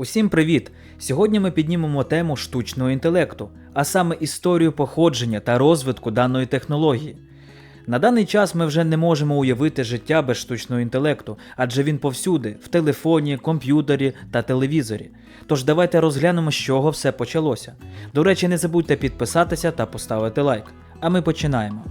Усім привіт! Сьогодні ми піднімемо тему штучного інтелекту, а саме історію походження та розвитку даної технології. На даний час ми вже не можемо уявити життя без штучного інтелекту, адже він повсюди, в телефоні, комп'ютері та телевізорі. Тож давайте розглянемо, з чого все почалося. До речі, не забудьте підписатися та поставити лайк. А ми починаємо.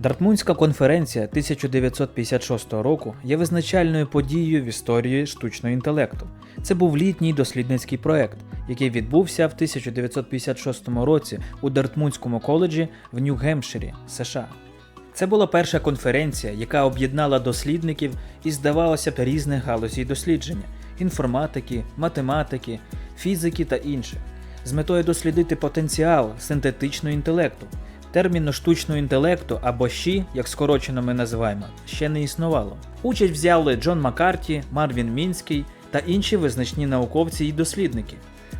Дартмунська конференція 1956 року є визначальною подією в історії штучного інтелекту. Це був літній дослідницький проект, який відбувся в 1956 році у Дартмунському коледжі в Нью-Гемпширі, США. Це була перша конференція, яка об'єднала дослідників із, здавалося б, різних галузей дослідження інформатики, математики, фізики та інших, з метою дослідити потенціал синтетичного інтелекту. Терміну штучного інтелекту або ЩІ, як скорочено ми називаємо, ще не існувало. Участь взяли Джон Маккарті, Марвін Мінський та інші визначні науковці і дослідники.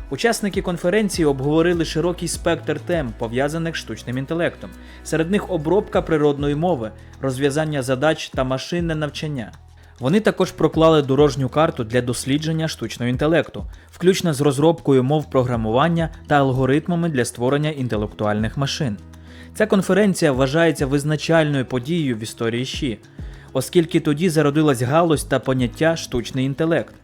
Учасники конференції обговорили широкий спектр тем, пов'язаних з штучним інтелектом. Серед них обробка природної мови, розв'язання задач та машинне навчання. Вони також проклали дорожню карту для дослідження штучного інтелекту, включно з розробкою мов програмування та алгоритмами для створення інтелектуальних машин. Ця конференція вважається визначальною подією в історії ЩІ, оскільки тоді зародилась галузь та поняття штучний інтелект.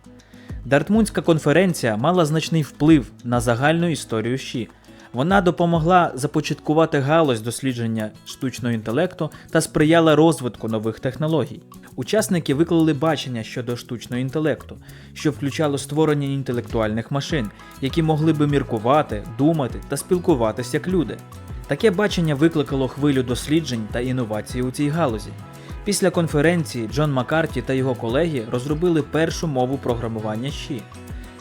Дартмунська конференція мала значний вплив на загальну історію ЩІ. Вона допомогла започаткувати галузь дослідження штучного інтелекту та сприяла розвитку нових технологій. Учасники виклали бачення щодо штучного інтелекту, що включало створення інтелектуальних машин, які могли би міркувати, думати та спілкуватися як люди. Таке бачення викликало хвилю досліджень та інновацій у цій галузі. Після конференції Джон Маккарті та його колеги розробили першу мову програмування щі.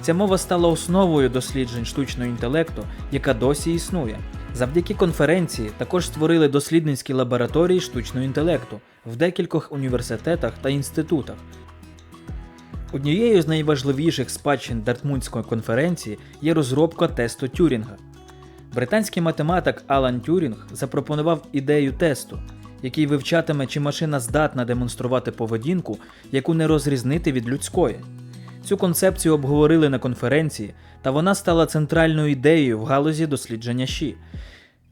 Ця мова стала основою досліджень штучного інтелекту, яка досі існує. Завдяки конференції також створили дослідницькі лабораторії штучного інтелекту в декількох університетах та інститутах. Однією з найважливіших спадщин Дартмундської конференції є розробка тесту Тюрінга. Британський математик Алан Тюрінг запропонував ідею тесту, який вивчатиме, чи машина здатна демонструвати поведінку, яку не розрізнити від людської. Цю концепцію обговорили на конференції, та вона стала центральною ідеєю в галузі дослідження ЩІ.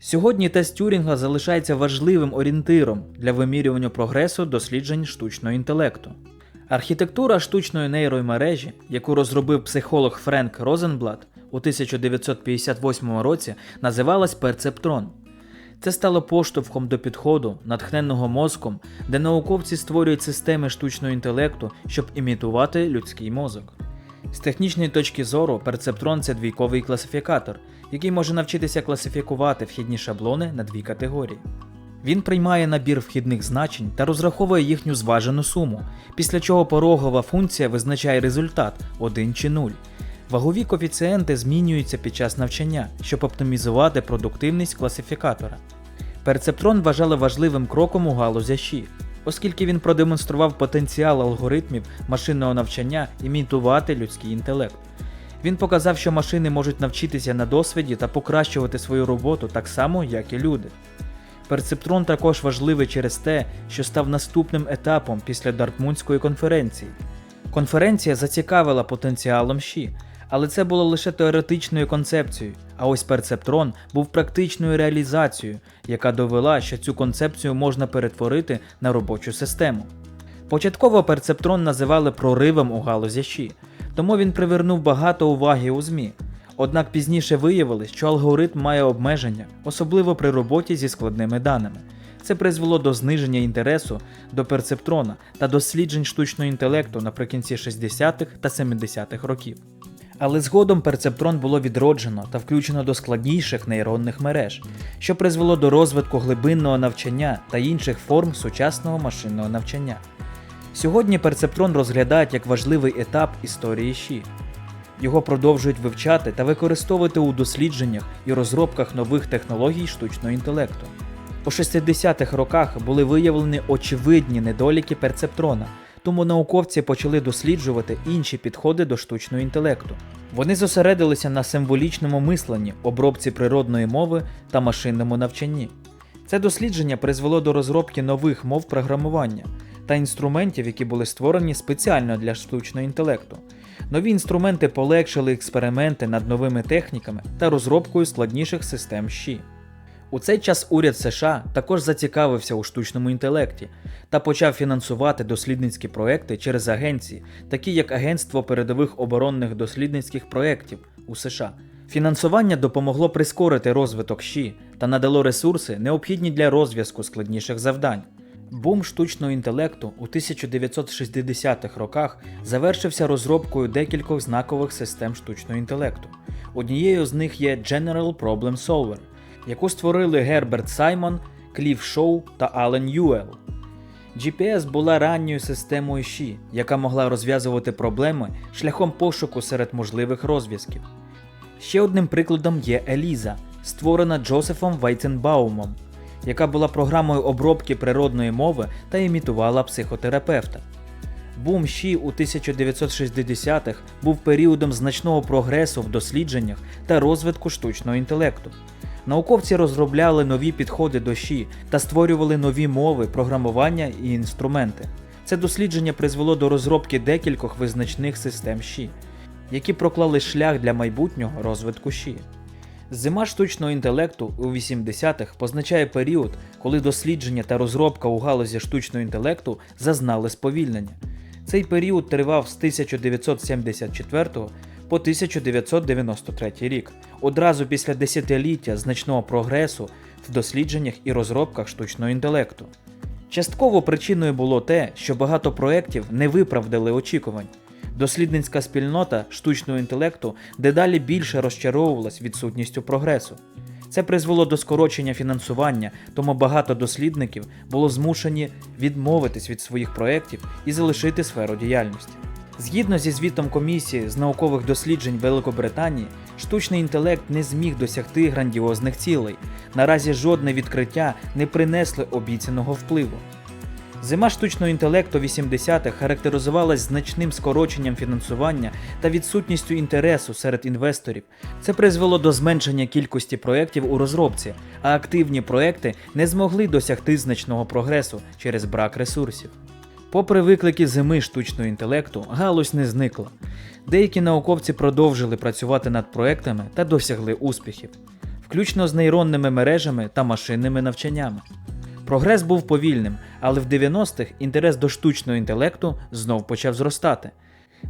Сьогодні тест Тюрінга залишається важливим орієнтиром для вимірювання прогресу досліджень штучного інтелекту. Архітектура штучної нейромережі, яку розробив психолог Френк Розенблат у 1958 році, називалась перцептрон. Це стало поштовхом до підходу, натхненного мозком, де науковці створюють системи штучного інтелекту, щоб імітувати людський мозок. З технічної точки зору, перцептрон це двійковий класифікатор, який може навчитися класифікувати вхідні шаблони на дві категорії. Він приймає набір вхідних значень та розраховує їхню зважену суму, після чого порогова функція визначає результат 1 чи 0. Вагові коефіцієнти змінюються під час навчання, щоб оптимізувати продуктивність класифікатора. Перцептрон вважали важливим кроком у галузі ЩІ, оскільки він продемонстрував потенціал алгоритмів машинного навчання імітувати людський інтелект. Він показав, що машини можуть навчитися на досвіді та покращувати свою роботу так само, як і люди. Перцептрон також важливий через те, що став наступним етапом після Дартмундської конференції. Конференція зацікавила потенціалом ЩІ, але це було лише теоретичною концепцією, а ось перцептрон був практичною реалізацією, яка довела, що цю концепцію можна перетворити на робочу систему. Початково перцептрон називали проривом у галузі тому він привернув багато уваги у ЗМІ. Однак пізніше виявилось, що алгоритм має обмеження, особливо при роботі зі складними даними. Це призвело до зниження інтересу до перцептрона та досліджень штучного інтелекту наприкінці 60-х та 70-х років. Але згодом перцептрон було відроджено та включено до складніших нейронних мереж, що призвело до розвитку глибинного навчання та інших форм сучасного машинного навчання. Сьогодні перцептрон розглядають як важливий етап історії ЩІ. Його продовжують вивчати та використовувати у дослідженнях і розробках нових технологій штучного інтелекту. У 60-х роках були виявлені очевидні недоліки перцептрона, тому науковці почали досліджувати інші підходи до штучного інтелекту. Вони зосередилися на символічному мисленні, обробці природної мови та машинному навчанні. Це дослідження призвело до розробки нових мов програмування, та інструментів, які були створені спеціально для штучного інтелекту. Нові інструменти полегшили експерименти над новими техніками та розробкою складніших систем ЩІ. У цей час уряд США також зацікавився у штучному інтелекті та почав фінансувати дослідницькі проекти через агенції, такі як Агентство передових оборонних дослідницьких проєктів у США. Фінансування допомогло прискорити розвиток ЩІ та надало ресурси, необхідні для розв'язку складніших завдань. Бум штучного інтелекту у 1960-х роках завершився розробкою декількох знакових систем штучного інтелекту. Однією з них є General Problem Solver, яку створили Герберт Саймон, Кліф Шоу та Ален Юел. GPS була ранньою системою ЩІ, яка могла розв'язувати проблеми шляхом пошуку серед можливих розв'язків. Ще одним прикладом є Еліза, створена Джозефом Вайтенбаумом, яка була програмою обробки природної мови та імітувала психотерапевта. Бум ЩІ у 1960-х був періодом значного прогресу в дослідженнях та розвитку штучного інтелекту. Науковці розробляли нові підходи до ЩІ та створювали нові мови, програмування і інструменти. Це дослідження призвело до розробки декількох визначних систем ЩІ, які проклали шлях для майбутнього розвитку ЩІ. Зима штучного інтелекту у 80-х позначає період, коли дослідження та розробка у галузі штучного інтелекту зазнали сповільнення. Цей період тривав з 1974 по 1993 рік, одразу після десятиліття значного прогресу в дослідженнях і розробках штучного інтелекту. Частково причиною було те, що багато проєктів не виправдали очікувань. Дослідницька спільнота штучного інтелекту дедалі більше розчаровувалась відсутністю прогресу. Це призвело до скорочення фінансування, тому багато дослідників було змушені відмовитись від своїх проєктів і залишити сферу діяльності. Згідно зі звітом комісії з наукових досліджень Великобританії, штучний інтелект не зміг досягти грандіозних цілей. Наразі жодне відкриття не принесли обіцяного впливу. Зима штучного інтелекту 80-х характеризувалась значним скороченням фінансування та відсутністю інтересу серед інвесторів. Це призвело до зменшення кількості проєктів у розробці, а активні проекти не змогли досягти значного прогресу через брак ресурсів. Попри виклики зими штучного інтелекту, галузь не зникла. Деякі науковці продовжили працювати над проектами та досягли успіхів, включно з нейронними мережами та машинними навчаннями. Прогрес був повільним, але в 90-х інтерес до штучного інтелекту знов почав зростати.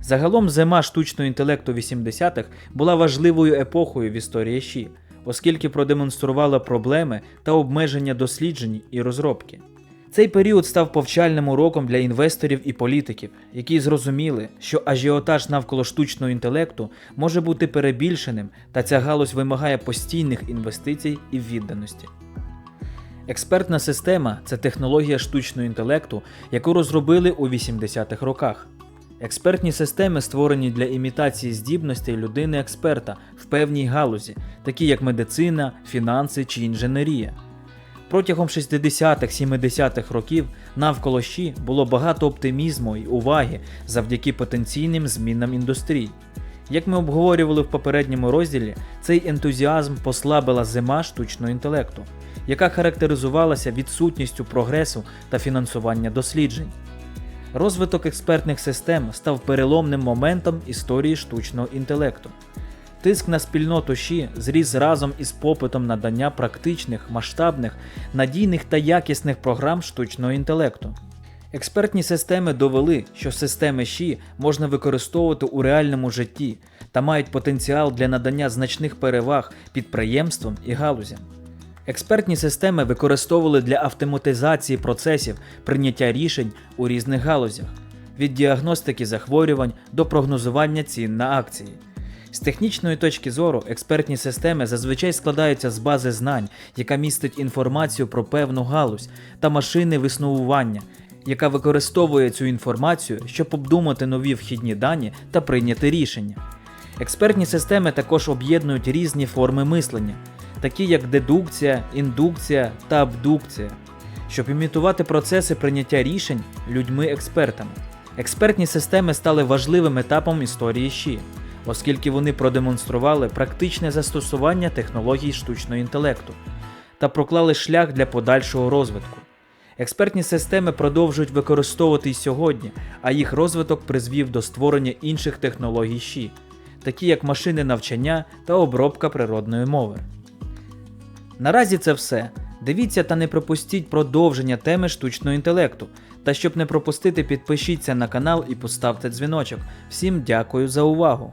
Загалом зима штучного інтелекту 80-х була важливою епохою в історії ЩІ, оскільки продемонструвала проблеми та обмеження досліджень і розробки. Цей період став повчальним уроком для інвесторів і політиків, які зрозуміли, що ажіотаж навколо штучного інтелекту може бути перебільшеним, та ця галузь вимагає постійних інвестицій і відданості. Експертна система це технологія штучного інтелекту, яку розробили у 80-х роках. Експертні системи створені для імітації здібностей людини-експерта в певній галузі, такі як медицина, фінанси чи інженерія. Протягом 60-70-х років навколо ЩІ було багато оптимізму і уваги завдяки потенційним змінам індустрій. Як ми обговорювали в попередньому розділі, цей ентузіазм послабила зима штучного інтелекту, яка характеризувалася відсутністю прогресу та фінансування досліджень. Розвиток експертних систем став переломним моментом історії штучного інтелекту. Тиск на спільноту ЩІ зріс разом із попитом надання практичних, масштабних, надійних та якісних програм штучного інтелекту. Експертні системи довели, що системи ЩІ можна використовувати у реальному житті та мають потенціал для надання значних переваг підприємствам і галузям. Експертні системи використовували для автоматизації процесів прийняття рішень у різних галузях від діагностики захворювань до прогнозування цін на акції. З технічної точки зору, експертні системи зазвичай складаються з бази знань, яка містить інформацію про певну галузь та машини виснувування, яка використовує цю інформацію, щоб обдумати нові вхідні дані та прийняти рішення. Експертні системи також об'єднують різні форми мислення, такі як дедукція, індукція та абдукція, щоб імітувати процеси прийняття рішень людьми-експертами. Експертні системи стали важливим етапом історії ЩІ, оскільки вони продемонстрували практичне застосування технологій штучного інтелекту та проклали шлях для подальшого розвитку. Експертні системи продовжують використовувати й сьогодні, а їх розвиток призвів до створення інших технологій ЩІ, такі як машини навчання та обробка природної мови. Наразі це все. Дивіться та не пропустіть продовження теми штучного інтелекту. Та щоб не пропустити, підпишіться на канал і поставте дзвіночок. Всім дякую за увагу!